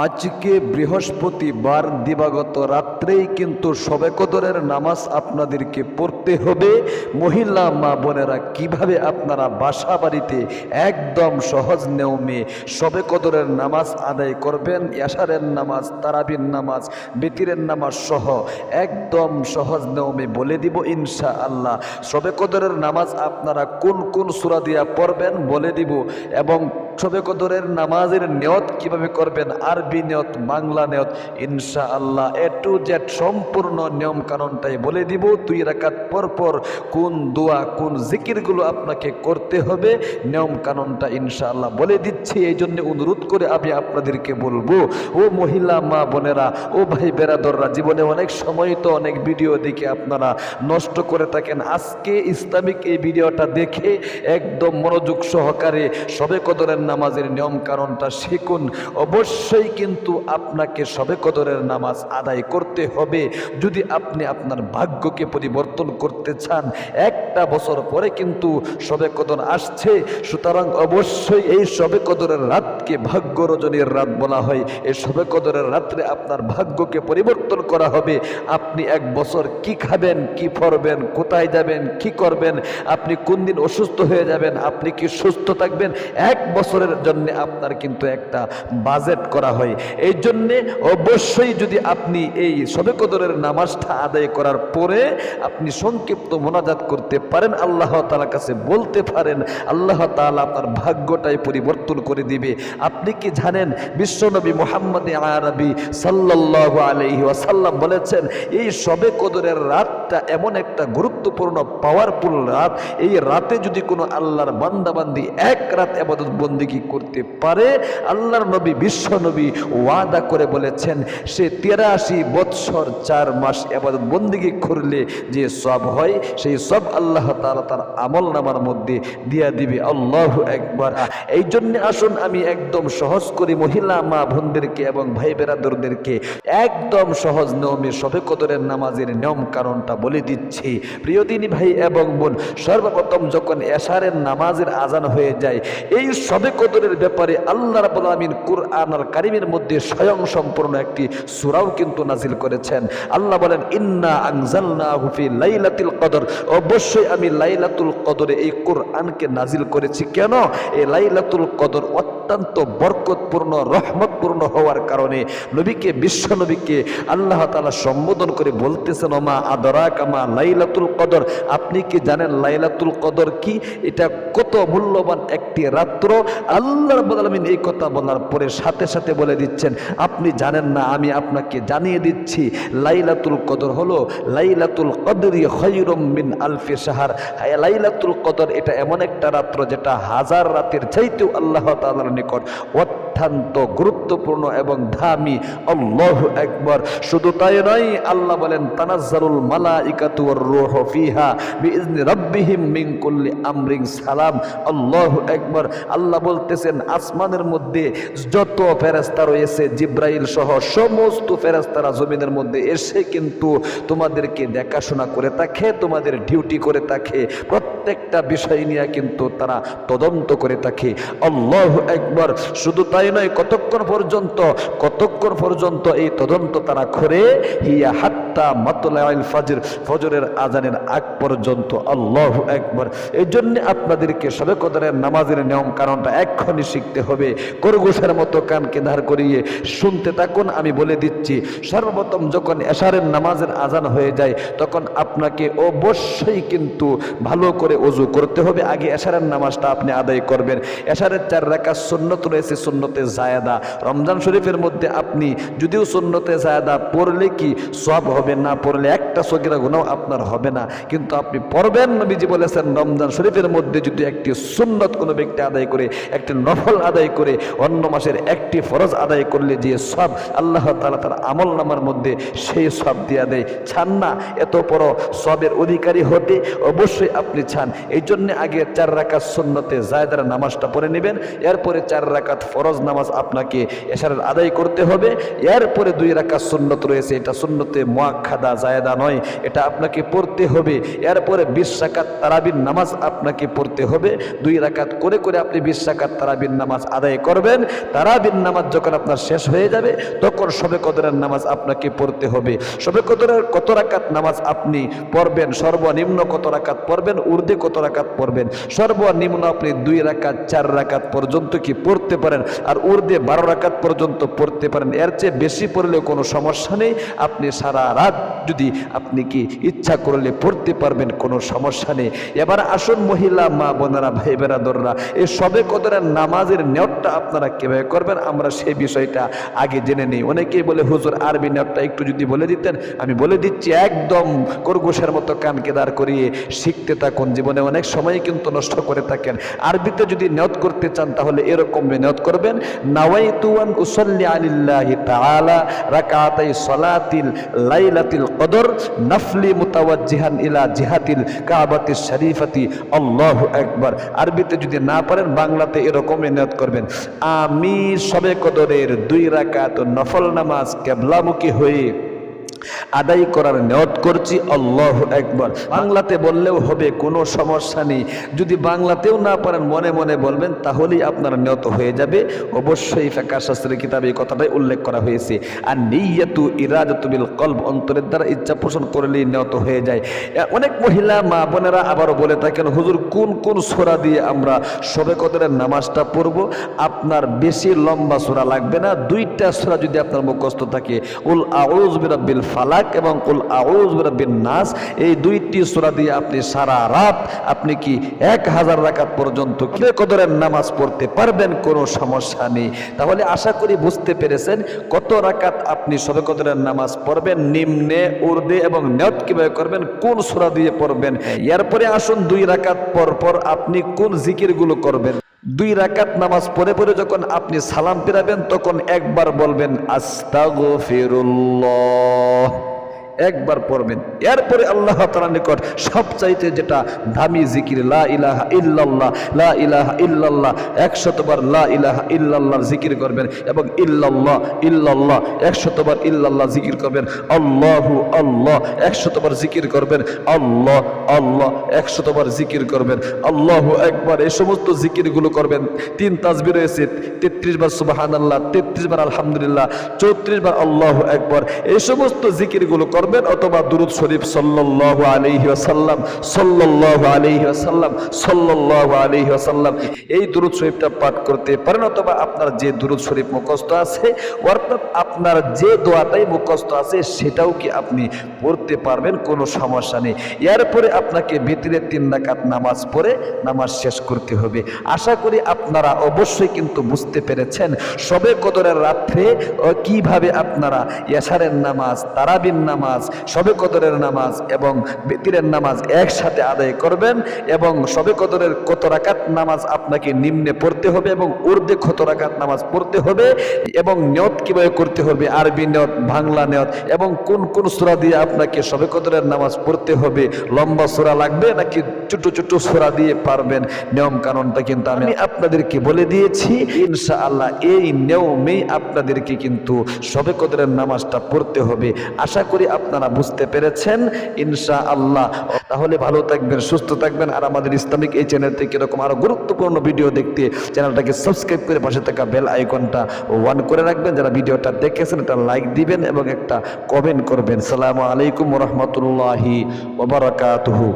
আজকে বৃহস্পতিবার দিবাগত রাত্রেই কিন্তু সবে কদরের নামাজ আপনাদেরকে পড়তে হবে। মহিলা মা বোনেরা, কীভাবে আপনারা বাসা বাড়িতে একদম সহজ নিয়মে সবে কদরের নামাজ আদায় করবেন ইয়াসারের নামাজ, তারাবির নামাজ, বেতিরের নামাজ সহ একদম সহজ নিয়মে বলে দিব ইনশা আল্লাহ সবে কদরের নামাজ আপনারা কোন কোন সুরা দিয়া পড়বেন বলে দিব এবং সবে কদরের নামাজের নিয়ত কীভাবে করবেন? আরবি নিয়ত, বাংলা নিয়ত ইনশা আল্লাহ এ টু জেড সম্পূর্ণ নিয়ম কানুনটাই বলে দিব। দুই রাকাত পর পর কোন দোয়া, কোন জিকিরগুলো আপনাকে করতে হবে নিয়ম কানুনটা ইনশা আল্লাহ বলে দিচ্ছি। এই জন্য অনুরোধ করে আমি আপনাদেরকে বলব, ও মহিলা, মা বোনেরা, ও ভাই বেরাদররা, জীবনে অনেক সময় তো অনেক ভিডিও দেখে আপনারা নষ্ট করে থাকেন। আজকে ইসলামিক এই ভিডিওটা দেখে একদম মনোযোগ সহকারে সবে কদরের নামাজের নিয়ম কারণটা শিখুন। অবশ্যই কিন্তু আপনাকে সবে কদরের নামাজ আদায় করতে হবে। যদি আপনি আপনার ভাগ্যকে পরিবর্তন করতে চান, একটা বছর পরে কিন্তু সবে কদর আসছে। সুতরাং অবশ্যই এই সবে কদরের রাতকে ভাগ্য রজনীর রাত বলা হয়। এই সবে কদরের রাত্রে আপনার ভাগ্যকে পরিবর্তন করা হবে। আপনি এক বছর কি খাবেন, কি পরবেন কোথায় যাবেন, কি করবেন, আপনি কোন দিন অসুস্থ হয়ে যাবেন, আপনি কি সুস্থ থাকবেন, এক বছরের জন্য আপনার কিন্তু একটা বাজেট করা হয়। এই জন্যে অবশ্যই যদি আপনি এই সবে কদরের নামাজটা আদায় করার পরে আপনি সংক্ষিপ্ত মোনাজাত করতে পারেন, আল্লাহ তালার কাছে বলতে পারেন, আল্লাহ তাআলা আপনার ভাগ্যটাই পরিবর্তন করে দিবে। আপনি কি জানেন, বিশ্বনবী মোহাম্মদ আরবি সাল্লাল্লাহু আলাইহি ওয়াসাল্লাম বলেছেন, এই সবে কদরের রাতটা এমন একটা গুরুত্বপূর্ণ পাওয়ারফুল রাত। এই রাতে যদি কোনো আল্লাহর বান্দাবান্দি এক রাত আবাদত বন্দিগি করতে পারে, আল্লাহর নবী, বিশ্ব নবী ওয়াদা করে বলেছেন, সে তেরাশি বৎসর চার মাস আবাদত বন্দিগি করলে যে সব হয়, সেই সব আল্লাহ তাআলা তার আমল নামার মধ্যে দিয়া দিবে। আল্লাহ একবার এই জন্য আসুন আমি একদম সহজ করি, মহিলা মা বোনদেরকে এবং ভাই বেরাদরদেরকে একদম সহজ নিয়মে সবে কদরের নামাজের নিয়ম কারণটা বলে দিচ্ছি। প্রিয়দিনী ভাই এবং বোন, সর্বপ্রথম যখন এশারের নামাজের আজান হয়ে যায়, এই সবে কদরের ব্যাপারে আল্লাহ রাব্বুল আমিন কুরআন আল কারিমের মধ্যে স্বয়ং সম্পূর্ণ একটি সূরাও কিন্তু নাজিল করেছেন। আল্লাহ বলেন, ইন্না আনজালনাহু ফি লাইলাতুল কদর। অবশ্যই আমি লাইলাতুল কদরে এই কোরআনকে নাজিল করেছি। কেন? এই লাইলাতুল কদর অত্যন্ত বরকতপূর্ণ, রহমতপূর্ণ হওয়ার কারণে নবীকে, বিশ্ব নবীকে আল্লাহ তালা সম্বোধন করে বলতেছেন, ওমা আদরা কামা লাইলাতুল কদর। আপনি কি জানেন লাইলাতুল কদর কি? এটা কত মূল্যবান একটি রাত্র। আল্লাহ আলামিন এই কথা বলার পরে সাথে সাথে বলে দিচ্ছেন, আপনি জানেন না, আমি আপনাকে জানিয়ে দিচ্ছি, লাইলাতুল কদর হলো, লাইলাতুল কদরি মিন আলফি সাহার লাইলাতুল কদর এটা এমন একটা রাত্র যেটা হাজার রাতের চাইতেও আল্লাহ তাআলার নিকট অত্যন্ত গুরুত্বপূর্ণ এবং দামি আল্লাহ একবার শুধু তাই নয়, আল্লাহ বলেন, তানাজ্জালুল মালাইকাতু ওয়ার রূহু ফিহা বিইজনি রাব্বিহিম মিন কুল্লি আমরিন সালাম। আল্লাহু একবার আল্লাহ বলতেছেন, আসমানের মধ্যে যত ফেরেশতা রয়েছে, জিব্রাইল সহ সমস্ত ফেরেশতারা জমিনের মধ্যে এসে কিন্তু তোমাদেরকে দেখাশোনা করে থাকে, তোমাদের ডিউটি করে থাকে। প্রত্যেকটা বিষয় নিয়ে কিন্তু তারা তদন্ত করে থাকে। আল্লাহ একবার শুধু তাই নয়, কতক্ষণ পর্যন্ত কতক্ষণ পর্যন্ত এই তদন্ত তারা করে? হিয়া হাত্তা মাতলাইল ফাজর, ফজরের আজানের আগ পর্যন্ত। আল্লাহ একবার এই জন্য আপনাদেরকে সবে কদরের নামাজের নিয়ম কারণটা এক্ষণই শিখতে হবে। করগুষের মতো কানকে ধার করিয়ে শুনতে থাকুন, আমি বলে দিচ্ছি, সর্বপ্রথম যখন এশারের নামাজের আজান হয়ে যায়, তখন আপনাকে অবশ্যই কিন্তু ভালো করে অজু করতে হবে। আগে এশারের নামাজটা আপনি আদায় করবেন। এশারের চার রাখা সুন্নত রয়েছে, সুন্নতে জায়দা। রমজান শরীফের মধ্যে আপনি যদিও সুন্নতে জায়দা, পড়লে কি সব হবে না? পড়লে একটা সগিরা গুণাও আপনার হবে না। কিন্তু আপনি পড়বেন, নবীজি বলেছেন, রমজান শরীফের মধ্যে যদি একটি সুন্নত কোনো ব্যক্তি আদায় করে, একটি নফল আদায় করে, অন্য মাসের একটি ফরজ আদায় করলে যে সব আল্লাহ তালা তার আমল নামার মধ্যে সেই সব দিয়ে দেয়। ছান না, এত বড় সবের অধিকারী হতে অবশ্যই আপনি ছান। এই জন্যে আগে চার রাকাত সুন্নতে জায়দার নামাজটা পড়ে নেবেন। এরপরে চার রাকাত ফরজ নামাজ আপনাকে এশারের আদায় করতে হবে। এরপরে দুই রাকাত সুন্নত রয়েছে। এটা সুন্নতে মোয়াক্ষাদা জায়দা নয়, এটা আপনাকে পড়তে হবে। এরপরে বিশ রাকাত তারাবির নামাজ আপনাকে পড়তে হবে। দুই রাকাত করে করে আপনি বিশ রাকাত তারাবির নামাজ আদায় করবেন। তারাবির নামাজ যখন আপনার শেষ হয়ে যাবে, তখন সবে কদরের নামাজ আপনাকে পড়তে হবে। সবে কদরের কত রাকাত নামাজ আপনি পড়বেন? সর্বনিম্ন কত রাকাত পড়বেন? উর্দে কত রাকাত পড়বেন? সর্বনিম্ন আপনি দুই রাকাত, চার রাকাত পর্যন্ত কি পড়তে পারেন? আর উর্দে বারো রাকাত পর্যন্ত পড়তে পারেন। এর চেয়ে বেশি পড়লেও কোনো সমস্যা নেই। আপনি সারা রাত যদি আপনি কি ইচ্ছা করলে পড়তে পারবেন, কোনো সমস্যা নেই। এবার আসুন মহিলা মা বোনারা, ভাই বেরাদররা, এই সবে কদরের নামাজের নেয়তটা আপনারা কীভাবে করবেন? আমরা সেই বিষয়টা আগে জেনে নিই। অনেকেই বলে, হুজুর, আরবি নেয়তটা একটু যদি বলে দিতেন। আমি বলে দিচ্ছি, একদম করগোশের মতো কানকে দাঁড় করিয়ে শিখতে থাকুন। জীবনে অনেক সময় কিন্তু নষ্ট করে থাকেন। আরবিতে যদি নিয়ত করতে চান, তাহলে এরকম নিয়ত করবেন। নাওয়াইতুয়ান উসল্লি আলিল্লাহি তাআলা রাকাতাই সলাতিল লাইলাতিল কদর, নাফলি মুতাওয়াজ্জিহান ইলা জিহাতিল কাবাতিস শরীফাতি। আল্লাহু আকবার। আরবিতে যদি না পারেন বাংলাতে এরকম নিয়ত করবেন। আমি সবে কদরের দুই রাকাত নফল নামাজ কেবলামুখী হয়ে আদায় করার নিয়ত করছি, আল্লাহ একবার বাংলাতে বললেও হবে, কোনো সমস্যা নেই। যদি বাংলাতেও না পারেন, মনে মনে বলবেন, তাহলেই আপনার নিয়ত হয়ে যাবে। অবশ্যই ফেকা শাস্ত্রের কিতাবে এই কথাটাই উল্লেখ করা হয়েছে। আর নিয়াতু ইরাদতুবিল কলব, অন্তরের দ্বারা ইচ্ছা পোষণ করলেই নিয়ত হয়ে যায়। অনেক মহিলা মা বোনেরা আবারও বলে থাকেন, হুজুর, কোন কোন সোরা দিয়ে আমরা সবে কদরের নামাজটা পড়ব? আপনার বেশি লম্বা সোরা লাগবে না। দুইটা সোরা যদি আপনার মুখস্থ থাকে, উল আউজ বিরাব্বিল ফালাক এবং কুল আউজ বিরাব্বিন নাস, এই দুইটি সূরা দিয়ে আপনি সারা রাত আপনি কি এক হাজার রাকাত পর্যন্ত কদরের নামাজ পড়তে পারবেন? কোনো সমস্যা নেই। তাহলে আশা করি বুঝতে পেরেছেন কত রাকাত আপনি সবে কদরের নামাজ পড়বেন, নিম্নে, উর্দে এবং নিয়ত কীভাবে করবেন, কোন সূরা দিয়ে পড়বেন? এরপরে আসুন দুই রাকাত পর পর আপনি কোন জিকিরগুলো করবেন? দুই রাকাত নামাজ পড়ে পড়ে যখন আপনি সালাম ফিরাবেন তখন একবার বলবেন আস্তাগফিরুল্লাহ। একবার পড়বেন। এরপরে আল্লাহ তাআলার নিকট সবচাইতে যেটা দামি জিকির, লা ইলাহা ইল্লাল্লাহ, লা ইলাহা ইল্লাল্লাহ, একশতবার লা ইলাহা ইল্লাল্লাহর জিকির করবেন এবং ইল্লাল্লাহ ইল্লাল্লাহ, একশতবার ইল্লাল্লাহ জিকির করবেন। আল্লাহু আল্লাহ, একশতবার জিকির করবেন। আল্লাহ আল্লাহ, একশতবার জিকির করবেন। আল্লাহু একবার এই সমস্ত জিকিরগুলো করবেন। তিন তাজবি রয়েছে, তেত্রিশ বার সুবাহান আল্লাহ তেত্রিশ বার আলহামদুলিল্লাহ, চৌত্রিশ বার আল্লাহ একবার এই সমস্ত জিকিরগুলো করবেন। অথবা দুরুদ শরীফ সাল্লাল্লাহু আলাইহি ওয়াসাল্লাম, সাল্লাল্লাহু আলাইহি ওয়াসাল্লাম, সাল্লাল্লাহু আলাইহি ওয়াসাল্লাম এই দুরুদ শরীফটা পাঠ করতে পারেন অথবা আপনার যে দুরুদ শরীফ মুখস্থ আছে, অর্থাৎ আপনার যে দোয়াটাই মুখস্থ আছে সেটাও কি আপনি পড়তে পারবেন, কোনো সমস্যা নেই। এরপরে আপনাকে ভিতরে তিন রাকাত নামাজ পড়ে নামাজ শেষ করতে হবে। আশা করি আপনারা অবশ্যই কিন্তু বুঝতে পেরেছেন সবে কদরের রাত্রে কীভাবে আপনারা এশারের নামাজ তারাবিন নামাজ সবে কদরের নামাজ এবং বেতিরের নামাজ একসাথে আদায় করবেন এবং সবে কদরের কত রাকাত নামাজ আপনাকে নিম্নে পড়তে হবে এবং উর্দে কত রাকাত নামাজ পড়তে হবে এবং নিয়ত কীভাবে করতে হবে, আরবি নিয়ত, বাংলা নিয়ত এবং কোন কোন সূরা দিয়ে আপনাকে সবে কদরের নামাজ পড়তে হবে, লম্বা সূরা লাগবে নাকি ছোট ছোট সূরা দিয়ে পারবেন? নিয়ম কানুনটা কিন্তু আমি আপনাদেরকে বলে দিয়েছি, ইনশাআল্লাহ এই নিয়মেই আপনাদেরকে কিন্তু সবে কদরের নামাজটা পড়তে হবে। আশা করি আপনারা বুঝতে পেরেছেন ইনশা আল্লাহ তাহলে ভালো থাকবেন, সুস্থ থাকবেন। আর আমাদের ইসলামিক এই চ্যানেল থেকে এরকম আরও গুরুত্বপূর্ণ ভিডিও দেখতে চ্যানেলটাকে সাবস্ক্রাইব করে পাশে থাকা বেল আইকনটা ওয়ান করে রাখবেন। যারা ভিডিওটা দেখেছেন, এটা লাইক দিবেন এবং একটা কমেন্ট করবেন। সালামু আলাইকুম রহমতুল্লাহি ওবরাকাতুহু